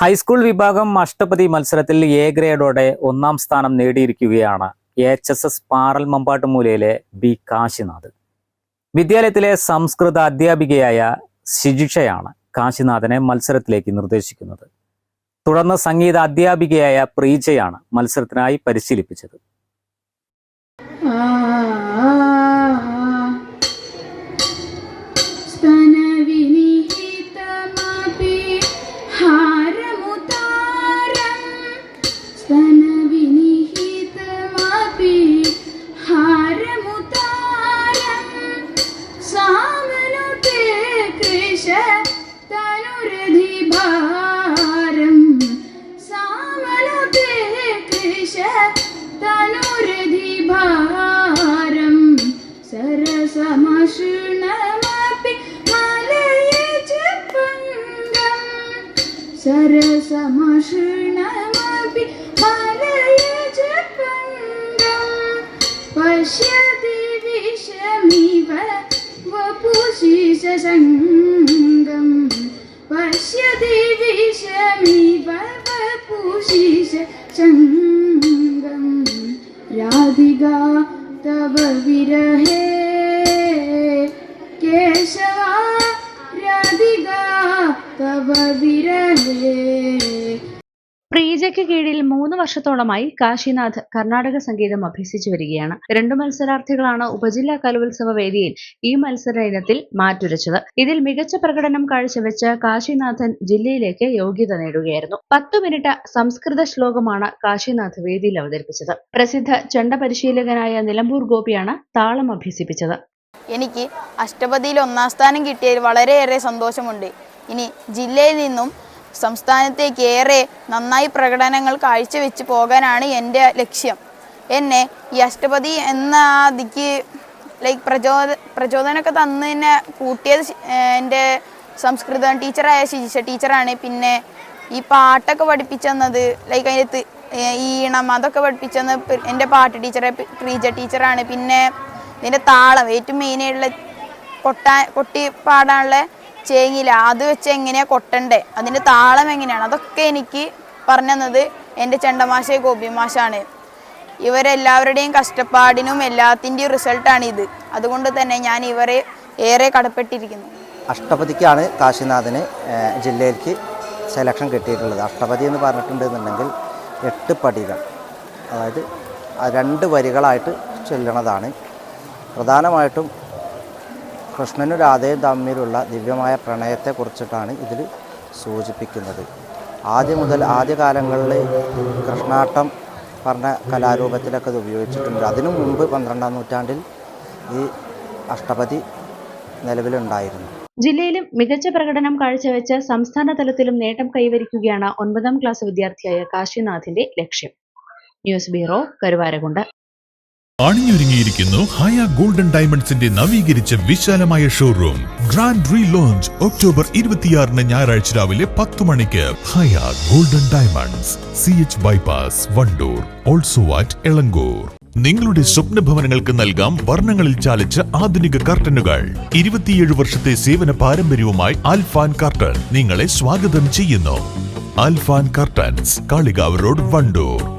High school വിഭാഗം അഷ്ടപതി മത്സരത്തിൽ A ഗ്രേഡോടെ ഒന്നാം സ്ഥാനം നേടിയിരിക്കുകയാണ് എച്ച് എസ് എസ് പാറൽ മമ്പാട്ടുമൂലയിലെ ബി കാശിനാഥ്. വിദ്യാലയത്തിലെ സംസ്കൃത അധ്യാപികയായ ശിജിഷയാണ് കാശിനാഥനെ മത്സരത്തിലേക്ക് നിർദ്ദേശിക്കുന്നത്. തുടർന്ന് സംഗീത അധ്യാപികയായ പ്രീജയാണ് മത്സരത്തിനായി പരിശീലിപ്പിച്ചത്. തനുരധിഭാരം സരസമശൃണമപി മലയജ പങ്കം സരസമശൃണമപി മലയജ പങ്കം പശ്യതി വിഷമിവ വപുശിശ राधिका तव विरहे। केशवा राधिका तव विरहे പ്രീജയ്ക്ക് കീഴിൽ മൂന്ന് വർഷത്തോളമായി കാശിനാഥ് കർണാടക സംഗീതം അഭ്യസിച്ചു വരികയാണ്. രണ്ടു മത്സരാർത്ഥികളാണ് ഉപജില്ലാ കലോത്സവ വേദിയിൽ ഈ മത്സര ഇനത്തിൽ മാറ്റുരച്ചത്. ഇതിൽ മികച്ച പ്രകടനം കാഴ്ചവെച്ച കാശിനാഥൻ ജില്ലയിലേക്ക് യോഗ്യത നേടുകയായിരുന്നു. പത്തു മിനിറ്റ് സംസ്കൃത ശ്ലോകമാണ് കാശിനാഥ് വേദിയിൽ അവതരിപ്പിച്ചത്. പ്രസിദ്ധ ചെണ്ട പരിശീലകനായ നിലമ്പൂർ ഗോപിയാണ് താളം അഭ്യസിപ്പിച്ചത്. എനിക്ക് അഷ്ടപതിയിൽ ഒന്നാം സ്ഥാനം കിട്ടിയതിൽ വളരെയേറെ സന്തോഷമുണ്ട്. ഇനി ജില്ലയിൽ നിന്നും സംസ്ഥാനത്തേക്ക് ഏറെ നന്നായി പ്രകടനങ്ങൾ കാഴ്ചവെച്ച് പോകാനാണ് എന്റെ ലക്ഷ്യം. എന്നെ ഈ അഷ്ടപതി എന്ന ദിക്ക് ലൈക്ക് പ്രചോദ പ്രചോദനമൊക്കെ തന്ന് എന്നെ കൂട്ടിയത് എന്റെ സംസ്കൃതം ടീച്ചറായ ശിജിഷ ടീച്ചറാണ്. പിന്നെ ഈ പാട്ടൊക്കെ പഠിപ്പിച്ചെന്നത് ലൈക്ക് അതിന്റെ ഈണം അതൊക്കെ പഠിപ്പിച്ചെന്ന് എന്റെ പാട്ട് ടീച്ചറെ പ്രീജ ടീച്ചറാണ്. പിന്നെ ഇതിന്റെ താളം ഏറ്റവും മെയിനായിട്ടുള്ള കൊട്ടാ കൊട്ടി പാടാനുള്ള ചേങ്ങില അത് വെച്ച് എങ്ങനെയാണ് കൊട്ടണ്ടേ? അതിന്റെ താളം എങ്ങനെയാണ്? അതൊക്കെ എനിക്ക് പറഞ്ഞു തന്നത് എന്റെ ചെണ്ടമാശ ഗോപിമാശാണ് ഇവരെല്ലാവരുടെയും കഷ്ടപ്പാടിനും എല്ലാത്തിന്റെയും റിസൾട്ടാണ് ഇത് അതുകൊണ്ട് തന്നെ ഞാൻ ഇവരെ ഏറെ കടപ്പെട്ടിരിക്കുന്നു. അഷ്ടപതിക്കാണ് കാശിനാഥന് ജില്ലയിലേക്ക് സെലക്ഷൻ കിട്ടിയിട്ടുള്ളത്. അഷ്ടപതി എന്ന് പറഞ്ഞിട്ടുണ്ടെന്നുണ്ടെങ്കിൽ എട്ട് പടികൾ. അതായത് രണ്ട് വരികളായിട്ട് ചൊല്ലണതാണ്. പ്രധാനമായിട്ടും കൃഷ്ണനും രാധയും തമ്മിലുള്ള ദിവ്യമായ പ്രണയത്തെക്കുറിച്ചിട്ടാണ് ഇതിൽ സൂചിപ്പിക്കുന്നത്. ആദ്യം മുതൽ ആദ്യകാലങ്ങളിൽ കൃഷ്ണാട്ടം പറഞ്ഞ കലാരൂപത്തിലൊക്കെ ഇത് ഉപയോഗിച്ചിട്ടുണ്ട്. അതിനു മുമ്പ് പന്ത്രണ്ടാം നൂറ്റാണ്ടിൽ ഈ അഷ്ടപതി നിലവിലുണ്ടായിരുന്നു. ജില്ലയിലും മികച്ച പ്രകടനം കാഴ്ചവെച്ച് സംസ്ഥാന തലത്തിലും നേട്ടം കൈവരിക്കുകയാണ് ഒൻപതാം ക്ലാസ് വിദ്യാർത്ഥിയായ കാശിനാഥിന്റെ ലക്ഷ്യം. News bureau Karuvarakundu. അണിഞ്ഞൊരുങ്ങിയിരിക്കുന്നു Haya golden ഡയമണ്ട്സിന്റെ നവീകരിച്ച വിശാലമായ showroom. Grand relaunch October ഇരുപത്തിയാറിന് ഞായറാഴ്ച രാവിലെ പത്ത് മണിക്ക്. Haya golden diamonds C H bypass Wandoor also at Elankur. നിങ്ങളുടെ സ്വപ്ന ഭവനങ്ങൾക്ക് നൽകാം വർണങ്ങളിൽ ചാലിച്ച ആധുനിക കർട്ടനുകൾ. ഇരുപത്തിയേഴ് വർഷത്തെ സേവന പാരമ്പര്യവുമായി അൽഫാൻ കർട്ടൻ നിങ്ങളെ സ്വാഗതം ചെയ്യുന്നു. Alfan curtains Kalikavu road Wandoor.